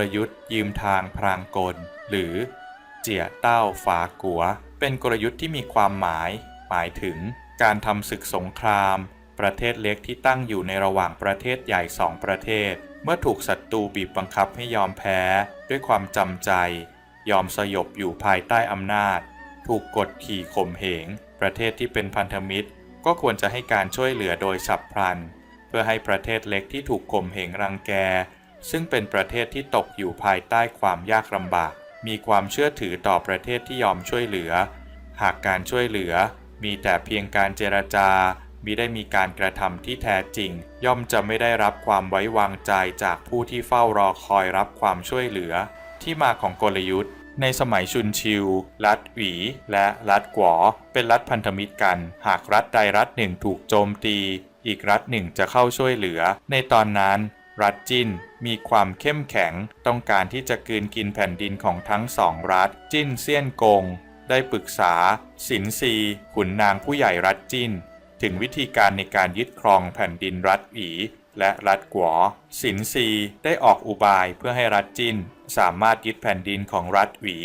ลยุทธ์ยืมทางพรางกล หรือ เจียเต้าฝากัว เป็นกลยุทธ์ที่มีความหมาย หมายถึง การทำศึกสงคราม ประเทศเล็กที่ตั้งอยู่ในระหว่างประเทศใหญ่สองประเทศ เมื่อถูกศัตรูบีบบังคับให้ยอมแพ้ ด้วยความจำใจ ยอมสยบอยู่ภายใต้อำนาจ ถูกกดขี่ข่มเหง ประเทศที่เป็นพันธมิตร ก็ควรจะให้การช่วยเหลือโดยฉับพลัน เพื่อให้ประเทศเล็กที่ถูกข่มเหงรังแก ซึ่งเป็นประเทศที่ตกอยู่ภายใต้ความยากลำบาก มีความเชื่อถือต่อประเทศที่ยอมช่วยเหลือ หากการช่วยเหลือ มีแต่เพียงการเจรจามิได้มีการกระทำที่แท้จริง ย่อมจะไม่ได้รับความไว้วางใจจากผู้ที่เฝ้ารอคอยรับความช่วยเหลือ ที่มาของกลยุทธ์ ในสมัยชุนชิว รัฐหวี และรัฐกัวเป็นรัฐพันธมิตรกัน หากรัฐใดรัฐหนึ่งถูกโจมตี อีกรัฐหนึ่งจะเข้าช่วยเหลือ ในตอนนั้น รัฐจินมีความเข้มแข็ง ต้องการที่จะกืนกินแผ่นดินของทั้งสองรัฐ จินเซียนกง ได้ปรึกษา สินซี ขุนนางผู้ใหญ่รัฐจินถึงวิธีการในการยึดครองแผ่นดินรัฐหวีและรัฐกัวสินซีได้ออกอุบายเพื่อให้รัฐจินสามารถยึดแผ่นดินของรัฐหวี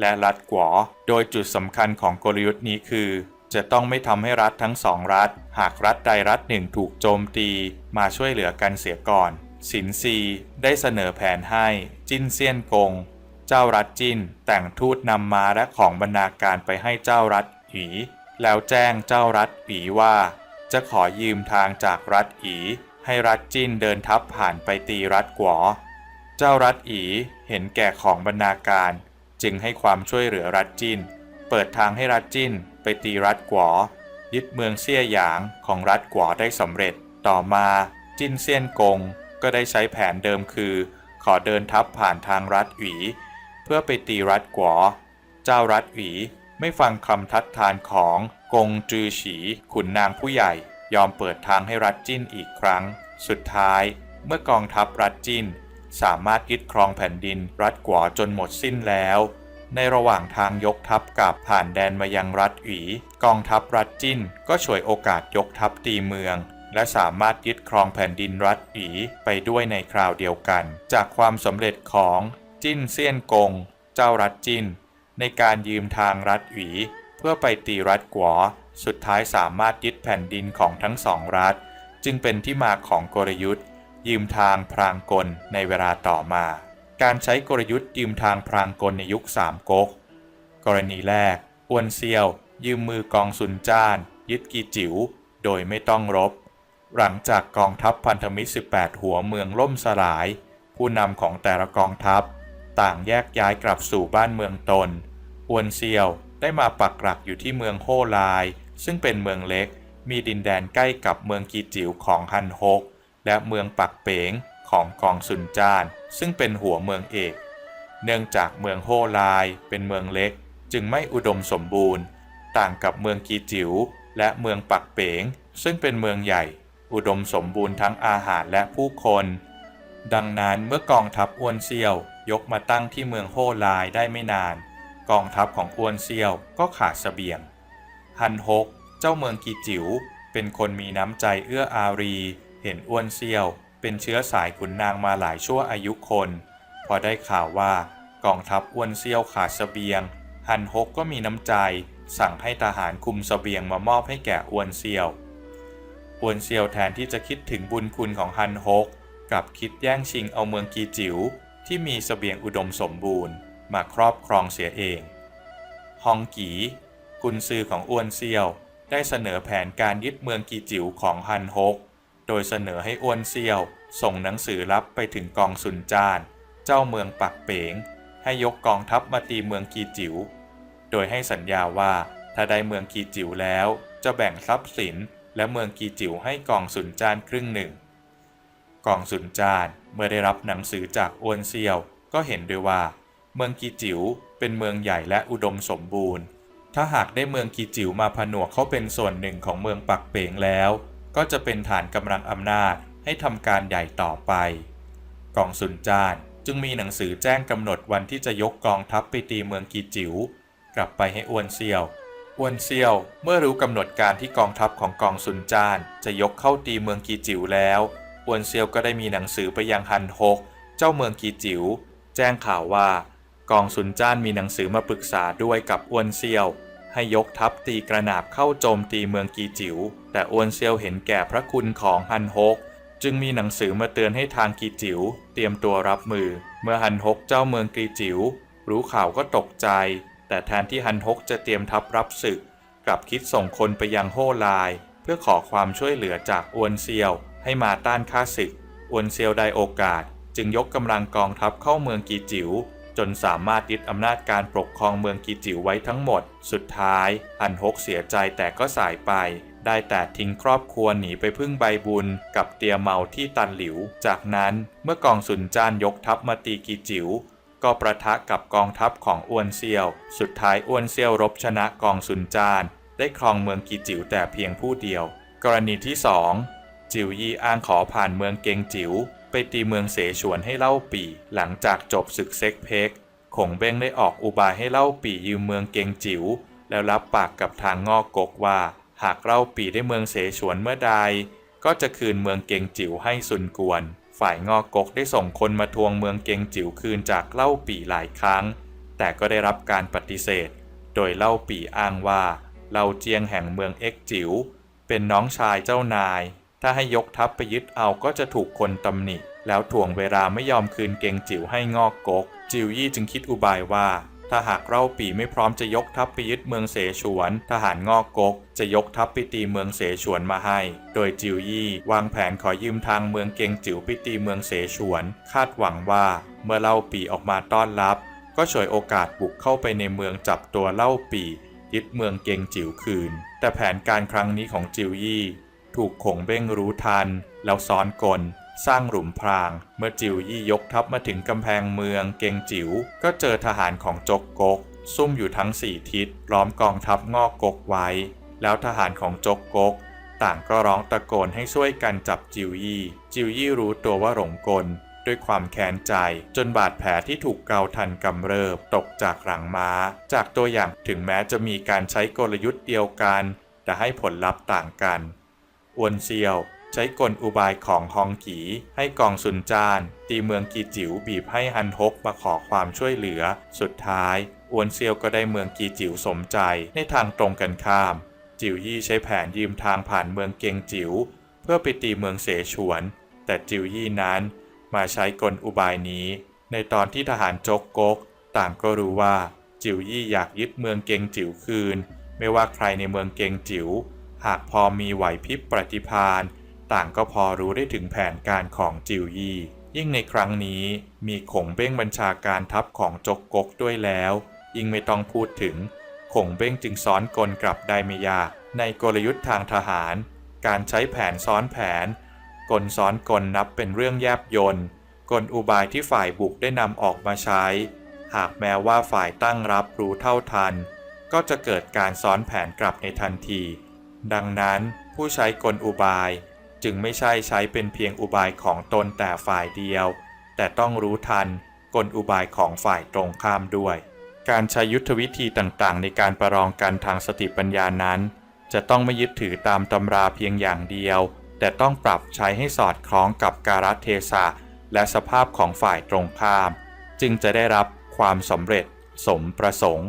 และรัฐกัวโดยจุดสำคัญของกลยุทธ์นี้คือ จะต้องไม่ทำให้รัฐทั้งสองรัฐ หากรัฐใดรัฐหนึ่งถูกโจมตี มาช่วยเหลือกันเสียก่อน สินซีได้เสนอแผนให้จินเซียนกง เจ้ารัฐจินแต่งทูตนำมาและของบรรณาการไปให้เจ้ารัฐหวีแล้วแจ้งเจ้ารัฐหวีว่า จะขอยืมทางจากรัฐอีให้รัฐจินเดินทัพผ่านไปตีรัฐกัวเจ้ารัฐอีเห็นแก่ของบรรณาการ จึงให้ความช่วยเหลือรัฐจินเปิดทางให้รัฐจินไปตีรัฐกัวยึดเมืองเซี่ยหยางของรัฐกัวได้สำเร็จ ต่อมาจินเซียนกง ก็ได้ใช้แผนเดิมคือ ขอเดินทัพผ่านทางรัฐหวี เพื่อไปตีรัฐกัวเจ้ารัฐหวีไม่ฟังคำทัดทานของกงจือฉีขุนนางผู้ใหญ่ ยอมเปิดทางให้รัฐจิ้นอีกครั้ง สุดท้าย เมื่อกองทัพรัฐจิ้น สามารถยึดครองแผ่นดินรัฐกัวจนหมดสิ้นแล้ว ในระหว่างทางยกทัพกลับผ่านแดนมายังรัฐหวี กองทัพรัฐจิ้นก็ฉวยโอกาสยกทัพตีเมือง และสามารถยึดครองแผ่นดินรัฐหวีไปด้วยในคราวเดียวกัน จากความสำเร็จของจิ้นเซียนกง เจ้ารัฐจิ้นในการยืมทางรัฐหวีเพื่อไปตีรัฐกัวสุดท้ายสามารถยึดแผ่นดินของทั้งสองรัฐ จึงเป็นที่มาของกลยุทธ์ ยืมทางพรางกลในเวลาต่อมา การใช้กลยุทธ์ยืมทางพรางกลในยุคสามก๊กกรณีแรกอวนเซียว ยืมมือกองซุนจ้าน ยึดกีจิ๋วโดยไม่ต้องรบ หลังจากกองทัพพันธมิตร 18 หัวเมืองล่มสลาย ผู้นำของแต่ละกองทัพ ต่างแยกย้ายกลับสู่บ้านเมืองตนอวนเซียวได้มาปักหลักอยู่ที่เมืองโฮลายซึ่งเป็นเมืองเล็ก มีดินแดนใกล้กับเมืองกีจิ๋วของฮันฮก และเมืองปักเป๋งของกองซุนจาน ซึ่งเป็นหัวเมืองเอก เนื่องจากเมืองโฮลายเป็นเมืองเล็ก จึงไม่อุดมสมบูรณ์ ต่างกับเมืองกีจิ๋วและเมืองปักเป๋ง ซึ่งเป็นเมืองใหญ่ อุดมสมบูรณ์ทั้งอาหารและผู้คน ดังนั้นเมื่อกองทัพอ้วนเซียวยกมาตั้งที่เมืองโฮลายได้ไม่นาน กองทัพของอ้วนเซียวก็ขาดเสบียง ฮันฮก เจ้าเมืองกีจิ๋วเป็นคนมีน้ำใจเอื้ออารี เห็นอ้วนเซียว เป็นเชื้อสายขุนนางมาหลายชั่วอายุคน พอได้ข่าวว่ากองทัพอ้วนเซียวขาดเสบียง ฮันฮกก็มีน้ำใจ สั่งให้ทหารคุมเสบียงมามอบให้แก่อ้วนเซียว อ้วนเซียวแทนที่จะคิดถึงบุญคุณของฮันฮกกลับคิดแย่งชิงเอาเมืองกีจิ๋วที่มีเสบียงอุดมสมบูรณ์ มาครอบครองเสียเอง ฮองกีกุนซือของอ้วนเซียวได้เสนอแผนการยึดเมืองกีจิ๋วของฮันฮก โดยเสนอให้อ้วนเซียว ส่งหนังสือลับไปถึงกองซุนจาน เจ้าเมืองปักเป๋ง ให้ยกกองทัพมาตีเมืองกีจิ๋ว โดยให้สัญญาว่าถ้าได้เมืองกีจิ๋วแล้วจะแบ่งทรัพย์สิน และเมืองกีจิ๋วให้กองซุนจานครึ่งหนึ่งกองซุนจานเมื่อได้รับหนังสือจากอวนเซียวก็เห็นด้วยว่า เมืองกีจิ๋วเป็นเมืองใหญ่และอุดมสมบูรณ์ ถ้าหากได้เมืองกีจิ๋วมาผนวกเข้าเป็นส่วนหนึ่งของเมืองปักเปงแล้ว ก็จะเป็นฐานกำลังอำนาจให้ทำการใหญ่ต่อไปกองซุนจานจึงมีหนังสือแจ้งกำหนดวันที่จะยกกองทัพไปตีเมืองกีจิ๋วกลับไปให้อวนเซียว อวนเซียวเมื่อรู้กำหนดการที่กองทัพของกองซุนจาน จะยกเข้าตีเมืองกีจิ๋วแล้วอวนเซียวก็ได้มีหนังสือไปยังฮันฮก เจ้าเมืองกีจิ๋วแจ้งข่าวว่า กองซุนจ้านมีหนังสือมาปรึกษาด้วยกับอวนเซียว ให้ยกทัพตีกระหนาบเข้าโจมตีเมืองกีจิ๋วแต่อวนเซียวเห็นแก่พระคุณของฮันฮก จึงมีหนังสือมาเตือนให้ทางกีจิ๋วเตรียมตัวรับมือ เมื่อฮันฮกเจ้าเมืองกีจิ๋วรู้ข่าวก็ตกใจ แต่แทนที่ฮันฮกจะเตรียมทัพรับศึก กลับคิดส่งคนไปยังโฮลาย เพื่อขอความช่วยเหลือจากอวนเซียวให้มาต้านข้าศึก อวนเซียวได้โอกาส จึงยกกำลังกองทัพเข้าเมืองกีจิ๋วจนสามารถยึดอำนาจการปกครองเมืองกีจิ๋วไว้ทั้งหมด สุดท้ายฮันฮกเสียใจแต่ก็สายไป ได้แต่ทิ้งครอบครัวหนีไปพึ่งใบบุญ กับเตียเมาที่ตันหลิว จากนั้นเมื่อกองสุนจานยกทัพมาตีกีจิ๋ว ก็ประทะกับกองทัพของอ้วนเซียว สุดท้ายอ้วนเซียวรบชนะกองซุนจาน ได้ครองเมืองกีจิ๋วแต่เพียงผู้เดียว กรณีที่ 2 จิวยี่อ้างขอผ่านเมืองเกงจิ๋วไปตีเมืองเสฉวนให้เล่าปี หลังจากจบศึกเซ็กเพกขงเบ้งได้ออกอุบายให้เล่าปียืมเมืองเกงจิ๋วแล้วรับปากกับทางงอกกกว่า หากเล่าปีได้เมืองเสฉวนเมื่อใด ก็จะคืนเมืองเกงจิ๋วให้ซุนกวน ฝ่ายงอกกกได้ส่งคนมาทวงเมืองเกงจิ๋วคืนจากเล่าปี่หลายครั้ง แต่ก็ได้รับการปฏิเสธ โดยเล่าปี่อ้างว่าเล่าเจียงแห่งเมืองเอ็กจิ๋วเป็นน้องชายเจ้านาย ถ้าให้ยกทัพไปยึดเอาก็จะถูกคนตำหนิ แล้วถ่วงเวลาไม่ยอมคืนเกงจิ๋วให้งอกกก จิวยี่จึงคิดอุบายว่า ถ้าหากเล่าปีไม่พร้อมจะยกทัพไปยึดเมืองเสฉวน ทหารงอกกก จะยกทัพไปตีเมืองเสฉวนมาให้ โดยจิวยี่วางแผนขอยืมทางเมืองเกงจิ๋วไปตีเมืองเสฉวน คาดหวังว่าเมื่อเล่าปีออกมาต้อนรับ ก็ฉวยโอกาสบุกเข้าไปในเมืองจับตัวเล่าปียึดเมืองเกงจิ๋วคืน แต่แผนการครั้งนี้ของจิวยี่ ถูกขงเบ้งรู้ทัน แล้วซ้อนกล สร้างหลุมพราง เมื่อจิวยี่ยกทัพมาถึงกำแพงเมืองเกงจิ๋วก็เจอทหารของจกกก ซุ่มอยู่ทั้งสี่ทิศล้อมกองทัพงอกกกไว้ แล้วทหารของจกกก ต่างก็ร้องตะโกนให้ช่วยกันจับจิวยี่ จิวยี่รู้ตัวว่าหลงกล ด้วยความแค้นใจจนบาดแผลที่ถูกเกาทันกำเริบตกจากหลังม้า จากตัวอย่างถึงแม้จะมีการใช้กลยุทธ์เดียวกัน แต่ให้ผลลัพธ์ต่างกัน อวนเซียว ใช้กลอุบายของฮองกีให้กองซุนจาน ตีเมืองกีจิ๋วบีบให้ฮันฮกมาขอความช่วยเหลือ สุดท้ายอวนเซียวก็ได้เมืองกีจิ๋วสมใจในทางตรงกันข้าม จิ๋วยี่ใช้แผนยืมทางผ่านเมืองเกงจิ๋วเพื่อไปตีเมืองเสฉวน แต่จิ๋วยี่นั้นมาใช้กลอุบายนี้ ในตอนที่ทหารจกกก ต่างก็รู้ว่าจิ๋วยี่อยากยึดเมืองเกงจิ๋วคืน ไม่ว่าใครในเมืองเกงจิ๋วหากพอมีไหวพริบปฏิภาณ ต่างก็พอรู้ได้ถึงแผนการของจิวยี่ ยิ่งในครั้งนี้มีขงเบ้งบัญชาการทัพของจกกกด้วยแล้ว ยิ่งไม่ต้องพูดถึง ขงเบ้งจึงซ้อนกลกลับได้ไม่ยาก ในกลยุทธ์ทางทหาร การใช้แผนซ้อนแผน กลซ้อนกลนับเป็นเรื่องแยบยนต์กลอุบายที่ฝ่ายบุกได้นำออกมาใช้ หากแม้ว่าฝ่ายตั้งรับรู้เท่าทัน ก็จะเกิดการซ้อนแผนกลับในทันที ดังนั้นผู้ใช้กลอุบาย จึงไม่ใช่ใช้เป็นเพียงอุบายของตนแต่ฝ่ายเดียว แต่ต้องรู้ทันกลอุบายของฝ่ายตรงข้ามด้วย การใช้ยุทธวิธีต่างๆ ในการประลองกันทางสติปัญญานั้น จะต้องไม่ยึดถือตามตำราเพียงอย่างเดียว แต่ต้องปรับใช้ให้สอดคล้องกับกาลเทศะและสภาพของฝ่ายตรงข้าม จึงจะได้รับความสำเร็จสมประสงค์